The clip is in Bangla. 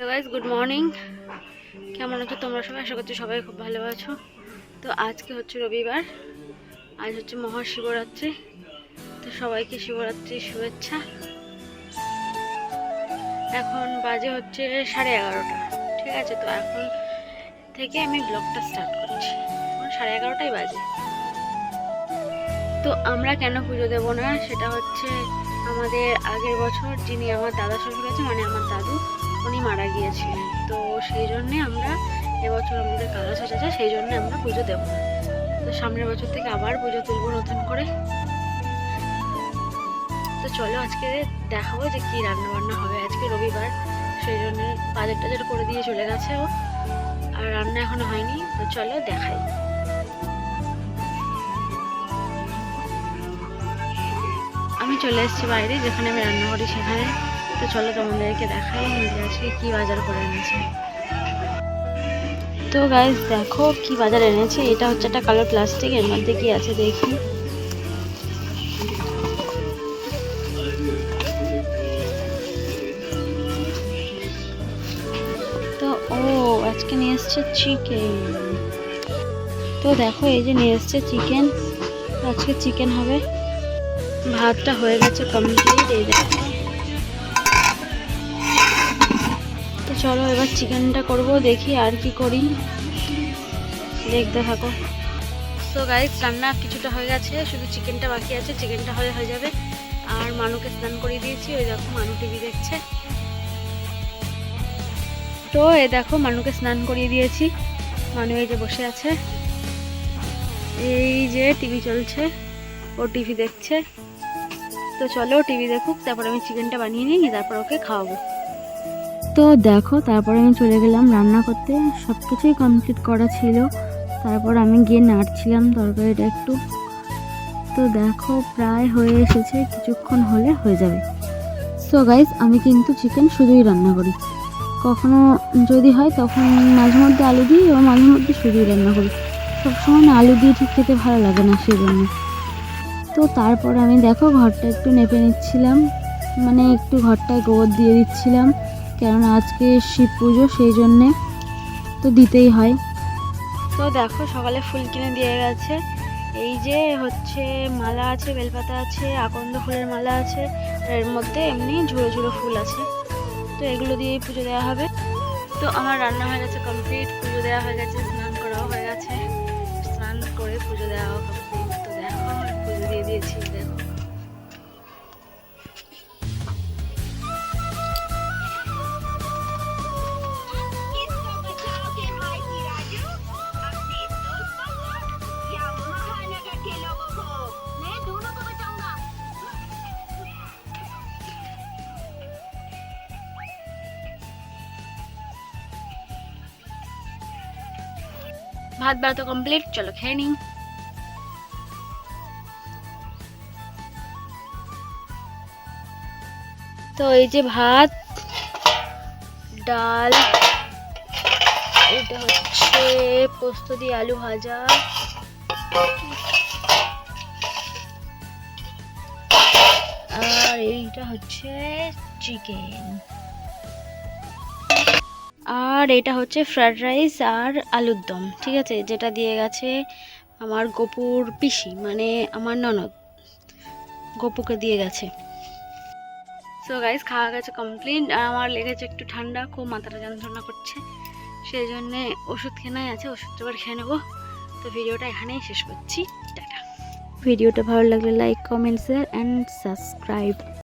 গাইজ গুড মর্নিং কেমন আছো তোমরা সবাই? আশা করছি সবাই খুব ভালো আছো। তো আজকে হচ্ছে রবিবার। আজ হচ্ছে মহাশিবরাত্রি। তো সবাইকে শিবরাত্রির শুভেচ্ছা। এখন বাজে হচ্ছে সাড়ে এগারোটা। ঠিক আছে, তো এখন থেকে আমি ব্লগটা স্টার্ট করছি। এখন সাড়ে এগারোটাই বাজে। তো আমরা কেন পুজো দেবো না? সেটা হচ্ছে আমাদের আগের বছর যিনি আমার দাদা শ্বশুর আছে মানে আমার দাদু উনি মারা গিয়েছিলেন। তো সেই জন্যে আমরা এবছর আমাদের কালা আছে সেই জন্য আমরা পুজো দেবো না। তো সামনের বছর থেকে আবার পুজো তুলবো নতুন করে। তো চলো আজকে দেখাবো যে কী রান্না বান্না হবে আজকে রবিবার। সেই জন্য বাজার টাজার করে দিয়ে চলে গেছে ও। আর রান্না এখনও হয়নি, তো চলো দেখাই। আমি চলে এসেছি বাইরে, যেখানে আমি রান্না করি সেখানে। তো চলো তোমাদেরকে দেখাই যে আজকে কি বাজার করে এনেছে। তো গাইজ দেখো কি বাজার এনেছে। এটা হচ্ছে একটা কালো প্লাস্টিক এর মধ্যে কি আছে দেখি। তো ও, আজকে নিয়ে এসছে চিকেন তো দেখো, এই যে নিয়ে এসছে চিকেন আজকে চিকেন হবে। ভাতটা হয়ে গেছে কমপ্লিট এই দেখো। তো চলো এবার চিকেনটা করব, দেখি আর কি করি। দেখতে থাকো তো গাইস রান্না কিছুটা হয়ে গেছে, শুধু চিকেনটা বাকি আছে, চিকেনটা হয়ে হয়ে যাবে। আর মানুকে স্নান করিয়ে দিয়েছি, ওই দেখো মানু টিভি দেখছে। তো এ দেখো মানুকে স্নান করিয়ে দিয়েছি। মানু এই যে বসে আছে। এই যে টিভি চলছে, ও টিভি দেখছে। তো চলো টিভি দেখুক, তারপর আমি চিকেনটা বানিয়ে নিই, তারপর ওকে খাওয়াবো। তো দেখো, তারপরে আমি চলে গেলাম রান্না করতে। সব কিছুই কমপ্লিট করা ছিল। তারপর আমি গিয়ে নাড়ছিলাম তরকারিটা একটু। তো দেখো, প্রায় হয়ে এসেছে, কিছুক্ষণ হলে হয়ে যাবে। সো গাইজ আমি কিন্তু চিকেন শুধুই রান্না করি। কখনো যদি হয়, তখন মাঝে মধ্যে আলু দিই এবং মাঝে মধ্যে শুধুই রান্না করি। সবসময় না, আলু দিয়ে ঠিক খেতে ভালো লাগে না সেই জন্য তো তারপর আমি দেখো, ঘরটা একটু নেপে নিচ্ছিলাম। মানে একটু ঘরটায় গোবর দিয়ে দিচ্ছিলাম। কেননা আজকে শিব পুজো, সেই জন্যে তো দিতেই হয়। তো দেখো, সকালে ফুল কিনে দিয়ে গেছে। এই যে হচ্ছে মালা আছে, বেলপাতা আছে, আকন্দ ফুলের মালা আছে এর মধ্যে এমনি ঝুড়ো ঝুড়ো ফুল আছে। তো এগুলো দিয়েই পুজো দেওয়া হবে। তো আমার রান্না হয়ে গেছে কমপ্লিট পুজো দেওয়া হয়ে গেছে, স্নান করাও হয়ে গেছে। স্নান করে পুজো দেওয়া কমপ্লিট তো দেখো, পুজো দিয়ে দিয়েছি। ভাত বেড়া তো কমপ্লিট চলো খেয়ে নিই। তো এই যে ভাত, ডাল, এটা হচ্ছে পোস্ত দিয়ে আলু ভাজা। আর এইটা হচ্ছে চিকেন আর এটা হচ্ছে ফ্রায়েড রাইস আর আলুর দম, ঠিক আছে? যেটা দিয়ে গেছে আমার গোপুর পিসি মানে আমার ননদ, গোপুকে দিয়ে গেছে। সো গাইস খাওয়া গেছে কমপ্লিট আর আমার লেগেছে একটু ঠান্ডা, খুব মাথাটা যন্ত্রণা করছে। সেই জন্যে ওষুধ কেনাই আছে ওষুধটা এবার খেয়ে নেব। তো ভিডিওটা এখানেই শেষ করছি। টাটা। ভিডিওটা ভালো লাগলে like comment share and subscribe